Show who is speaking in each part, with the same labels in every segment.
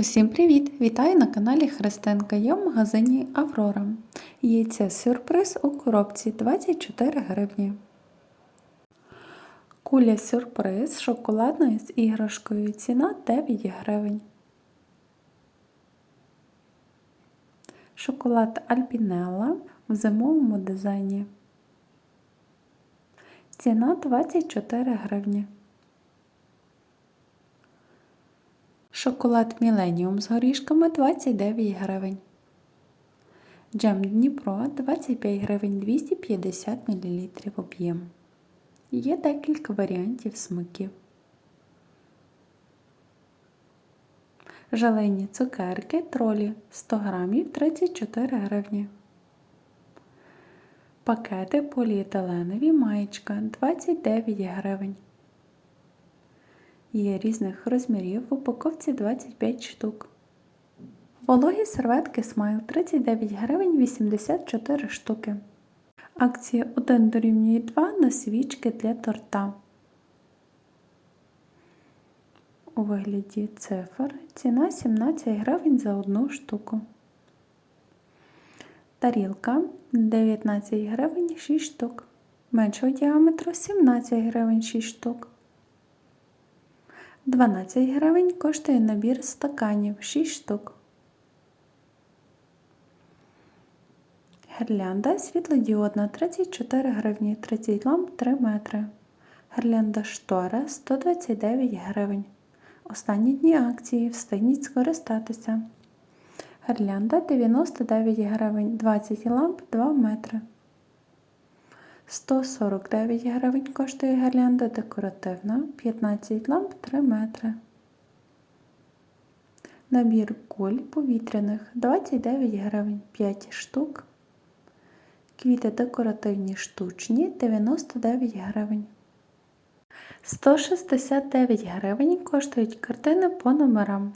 Speaker 1: Усім привіт! Вітаю на каналі Христинка. Я в магазині Аврора. Яйце сюрприз у коробці 24 гривні. Куля сюрприз з шоколадною з іграшкою. Ціна 9 гривень. Шоколад Альпінелла в зимовому дизайні. Ціна 24 гривні. Шоколад Міленіум з горішками 29 гривень. Джем Дніпро 25 гривень 250 мл об'єм. Є декілька варіантів смаків. Желейні цукерки тролі 100 грамів 34 гривні. Пакети поліетиленові маєчка 29 гривень. Є різних розмірів в упаковці 25 штук. Вологі серветки Смайл 39 гривень 84 штуки. Акція 1 дорівнює 2 на свічки для торта. У вигляді цифр ціна 17 гривень за одну штуку. Тарілка 19 гривень 6 штук. Меншого діаметру 17 гривень 6 штук. 12 гривень коштує набір стаканів 6 штук. Гірлянда світлодіодна 34 гривні, 30 ламп 3 метри. Гірлянда штора 129 гривень. Останні дні акції встигніть скористатися. Гірлянда 99 гривень, 20 ламп 2 метри. 149 гривень коштує гірлянда декоративна, 15 ламп 3 метри. Набір куль повітряних 29 гривень 5 штук. Квіти декоративні штучні 99 гривень. 169 гривень коштують картини по номерам.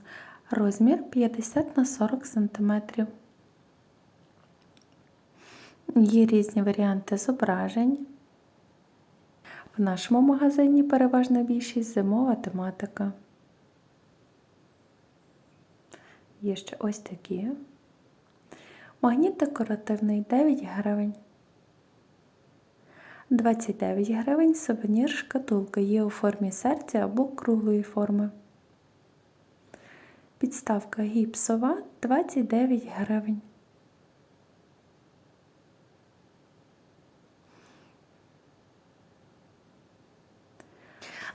Speaker 1: Розмір 50 на 40 см. Є різні варіанти зображень. В нашому магазині переважна більшість зимова тематика. Є ще ось такі. Магніт декоративний 9 гривень. 29 гривень сувенір шкатулка є у формі серця або круглої форми. Підставка гіпсова 29 гривень.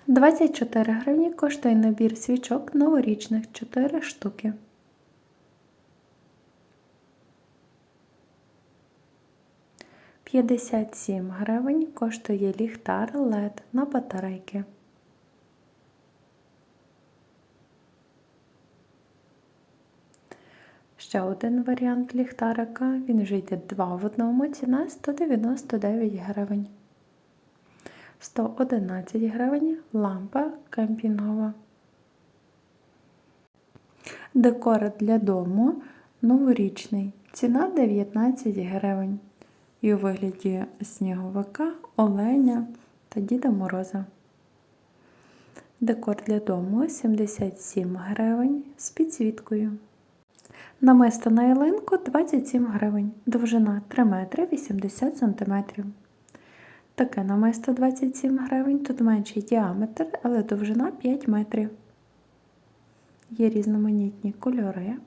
Speaker 1: Двадцять чотири гривні коштує набір свічок новорічних 4 штуки. П'ятдесят сім гривень коштує ліхтар LED на батарейки. Ще один варіант ліхтарика. Він вже йде два в одному. Ціна 199 гривень. 111 гривень лампа кемпінгова. Декор для дому новорічний. Ціна 19 гривень. І у вигляді сніговика, оленя та Діда Мороза. Декор для дому 77 гривень з підсвіткою. Намисто на ялинку 27 гривень, довжина 3 метри 80 см. Таке намисто 27 гривень, тут менший діаметр, але довжина 5 метрів. Є різноманітні кольори.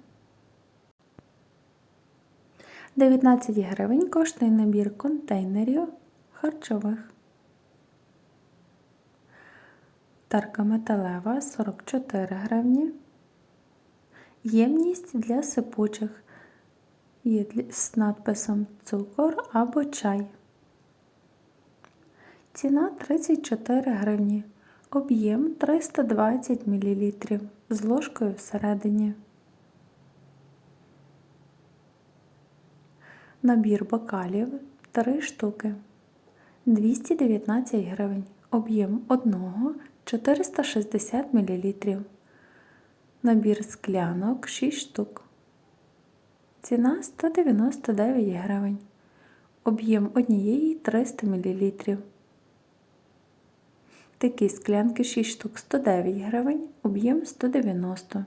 Speaker 1: 19 гривень коштує набір контейнерів харчових. Тарка металева 44 гривні. Ємність для сипучих. Є з надписом цукор або чай. Ціна 34 гривні. Об'єм 320 мл з ложкою всередині. Набір бокалів 3 штуки. 219 гривень. Об'єм одного 460 мл. Набір склянок 6 штук. Ціна 199 гривень. Об'єм однієї 300 мл. Такі склянки 6 штук 109 гривень, об'єм 190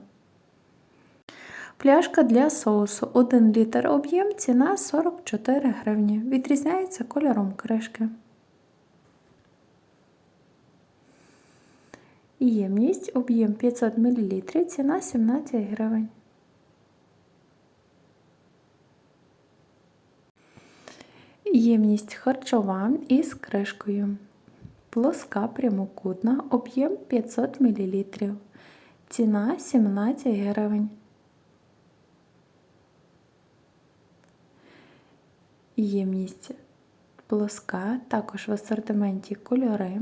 Speaker 1: Пляшка для соусу 1 літр об'єм, ціна 44 гривні. Відрізняється кольором кришки. Ємність об'єм 500 мл, ціна 17 гривень. Ємність харчова із кришкою. Плоска прямокутна, об'єм 500 мл. Ціна 17 гривень. Ємність плоска, також в асортименті кольори.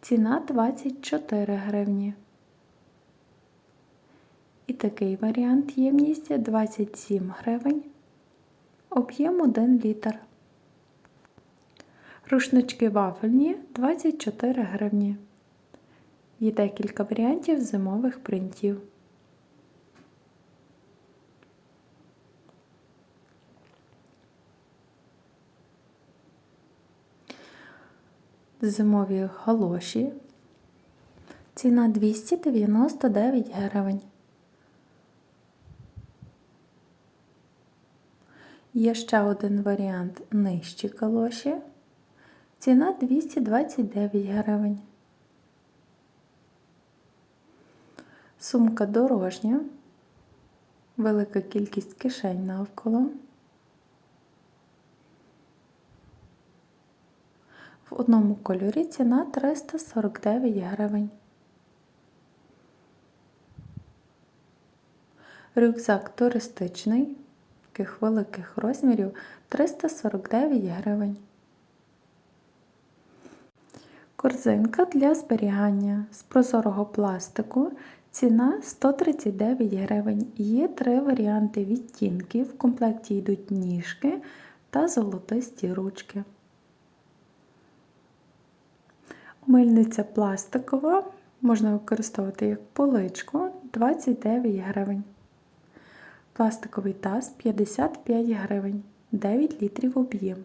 Speaker 1: Ціна 24 гривні. І такий варіант ємність 27 гривень. Об'єм 1 літр. Рушнички вафельні 24 гривні. Є декілька варіантів зимових принтів. Зимові галоші. Ціна 299 гривень. Є ще один варіант нижчі калоші. Ціна 229 гривень. Сумка дорожня. Велика кількість кишень навколо. В одному кольорі ціна 349 гривень. Рюкзак туристичний, таких великих розмірів 349 гривень. Корзинка для зберігання з прозорого пластику. Ціна 139 гривень. Є три варіанти відтінків. В комплекті йдуть ніжки та золотисті ручки. Мильниця пластикова. Можна використовувати як поличку 29 гривень. Пластиковий таз 55 гривень, 9 літрів об'єм.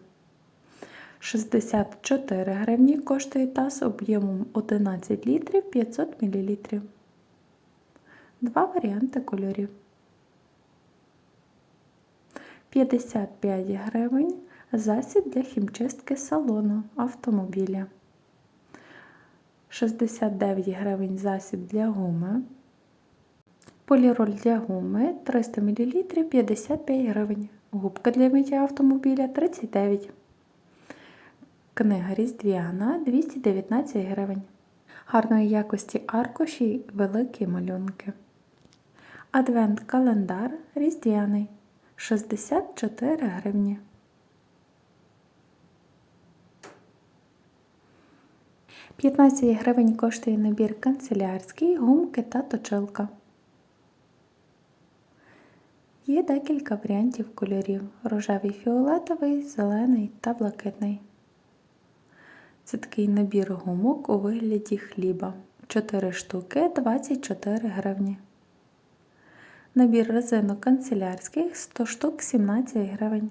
Speaker 1: 64 гривні коштує таз об'ємом 11 літрів 500 мл. Два варіанти кольорів. 55 гривень засіб для хімчистки салону автомобіля. 69 гривень засіб для гуми. Поліроль для гуми 300 мл 55 гривень. Губка для миття автомобіля 39 Книга Різдвяна 219 гривень. Гарної якості аркуші великі малюнки. Адвент-календар різдвяний 64 гривні. П'ятнадцять гривень коштує набір канцелярський, гумки та точилка. Є декілька варіантів кольорів: рожевий фіолетовий, зелений та блакитний. Це такий набір гумок у вигляді хліба. 4 штуки 24 гривні. Набір резинок канцелярських 100 штук 17 гривень.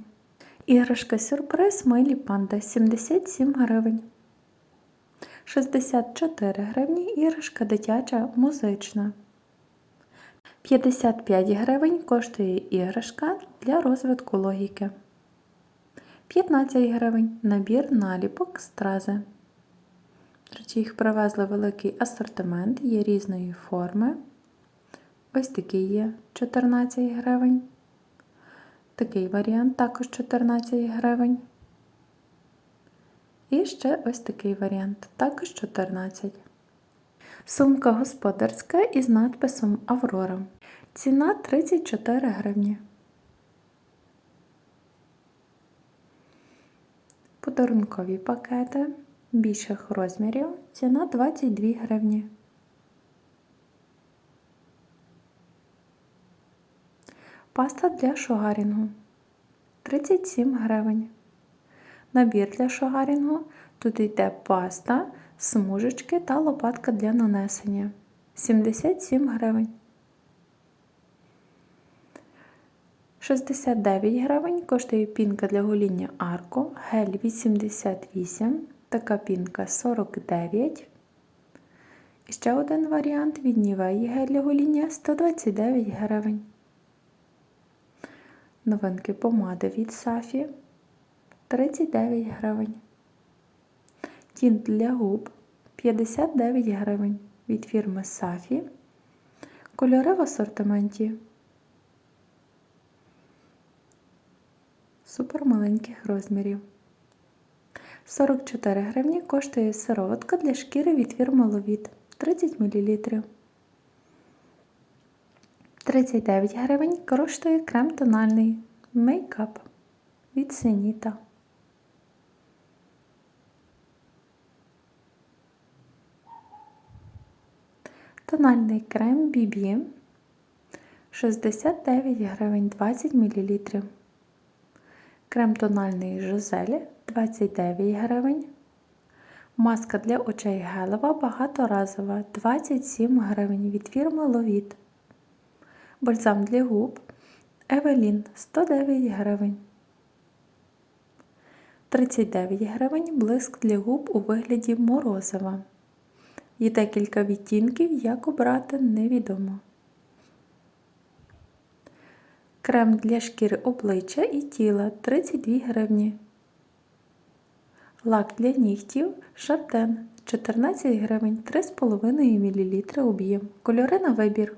Speaker 1: Іграшка сюрприз милі панда 77 гривень. 64 гривні іграшка дитяча музична. 55 гривень коштує іграшка для розвитку логіки. 15 гривень набір наліпок стрази. Речі, їх привезли великий асортимент, є різної форми. Ось такий є 14 гривень. Такий варіант також 14 гривень. І ще ось такий варіант, також 14. Сумка господарська із надписом Аврора. Ціна 34 гривні. Подарункові пакети більших розмірів. Ціна 22 гривні. Паста для шугарінгу 37 гривень. Набір для шугарінгу. Тут йде паста, смужечки та лопатка для нанесення 77 гривень. 69 гривень коштує пінка для гоління арко, гель 88, така пінка 49. І ще один варіант від Нівеї гель для гоління 129 гривень. Новинки помади від Сафі 39 гривень. Тінт для губ 59 гривень від фірми Сафі. Кольори в асортименті. Супер маленьких розмірів. 44 гривні коштує сироватка для шкіри від фірми Ловіт 30 мл. 39 гривень коштує крем тональний мейкап від Сеніта. Тональний крем BB 69 гривень 20 мл. Крем тональний Жизель 29 гривень. Маска для очей гелева багаторазова 27 гривень від фірми Ловіт. Бальзам для губ Евелін 109 гривень. 39 гривень блиск для губ у вигляді морозива. Є декілька відтінків, як обрати невідомо. Крем для шкіри обличчя і тіла 32 гривні. Лак для нігтів Шартен 14 гривень 3,5 мл об'єм. Кольори на вибір.